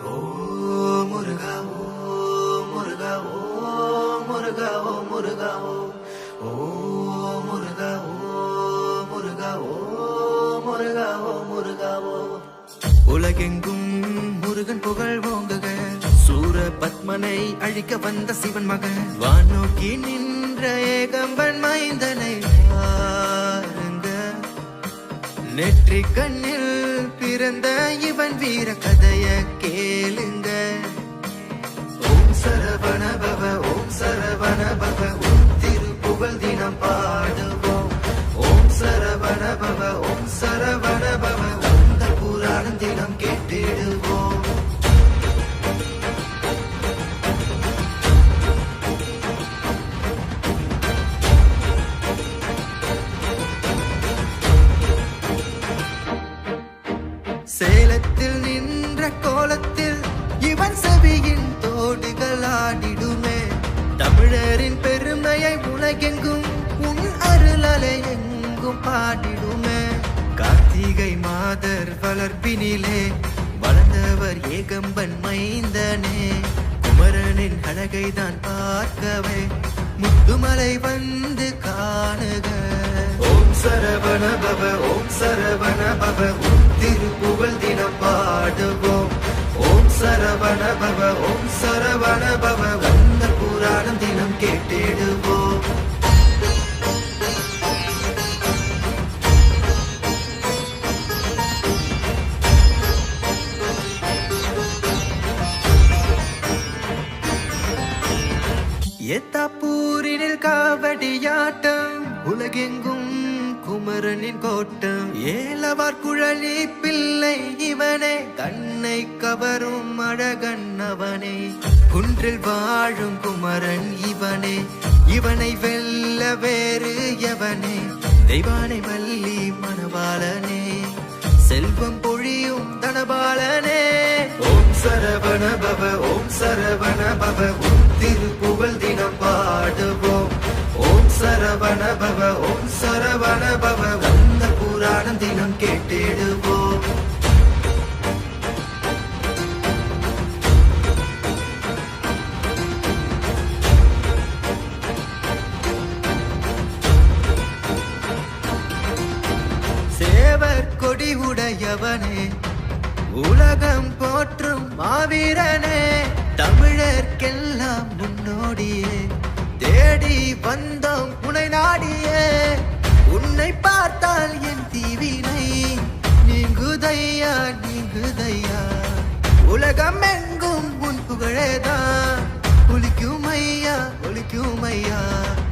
ஓ முருகா ஓ முருகா ஓ முருகா ஓ முருகா ஓ. ஓ முருகா ஓ முருகா ஓ முருகா ஓ முருகா ஓ. உலகெங்கும் முருகன் புகழ் ஓங்குக. சூர பத்மனை அழிக்க வந்த சிவன் மகன். வானோக்கி நின்ற ஏகம்பன் மைந்தனை. பாருங்க நெற்றி கண்ணில் பிறந்த இவன் வீர கதைய கேளுங்க. ஓம் சரவண பவ ஓம் சரவண பவ ஓம் திருப்புகழ் தினம் பாடுவோம். ஓம் சரவண பவ ஓம் சரவண பவ அந்த புராணம் தினம் கேட்டு சேலத்தில் நின்ற கோலத்தில் இவன் செவியின் தோடுகள் ஆடிடுமே. தமிழரின் பெருமையை உலகெங்கும் உன் அருளலை எங்கும் பாடிடுமே. கார்த்திகை மாதர் வளர்ப்பினிலே வளர்ந்தவர் ஏகம்பன் மைந்தனே. குமரனின் அழகை தான் பார்க்கவே முத்துமலை வந்து காணுக. ஓம் சரவண பவ ஓம் சரவண பவ ஓம் திருப்புகழ் தினம் பாடுவோம். ஓம் சரவண பவ ஓம் சரவண பவ வந்த புராணம் தினம் கேட்டிடுவோம். எத்தாப்பூரினில் காவடியாட்டம் உலகெங்கும் குமரனின் கோட்டம். ஏலவார் குழலி பிள்ளை இவனே கண்ணை கவரும் அழகன் அவனே. குன்றில் வாழும் குமரன் இவனே இவனை வெல்ல வேறு எவனே. தெய்வானை வள்ளி மணவாளனே செல்வம் பொழியும் தனபாலனே. ஓம் சரவண பவ ஓம் சரவண பவ ஓம் திருப்புகழ் தினம் பாடுவோம். சரவண பவ ஓம் சரவண பவ. வந்த புராணம் தினம் கேட்டிடுவோம். சேவர் கொடி உடையவனே உலகம் போற்றும் மாவீரனே தமிழர்க்கெல்லாம் முன்னோடியே. தேடி வந்தோம் உனை நாடியே. உன்னை பார்த்தால் என் தீவினை. நீங்குதையா நீங்குதையா. உலகம் எங்கும் உன் புகழேதான் ஒலிக்கும் ஐயா ஒலிக்கும் ஐயா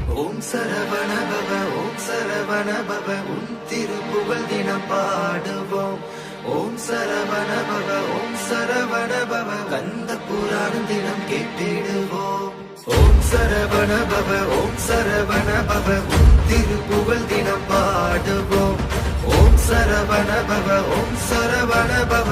ஓம் சரவண பவ ஓம் சரவண பவ. உன் திருப்புகழ் தினம் பாடுவோம். ஓம் சரவண பவ ஓம் சரவண பவ கந்த புராணம் தினம் கேட்டிடுவோம். ஓம் சரவண பவ ஓம் சரவண பவ திருப்புகழ் தினம் பாடுவோம். ஓம் சரவண பவ ஓம் சரவண பவ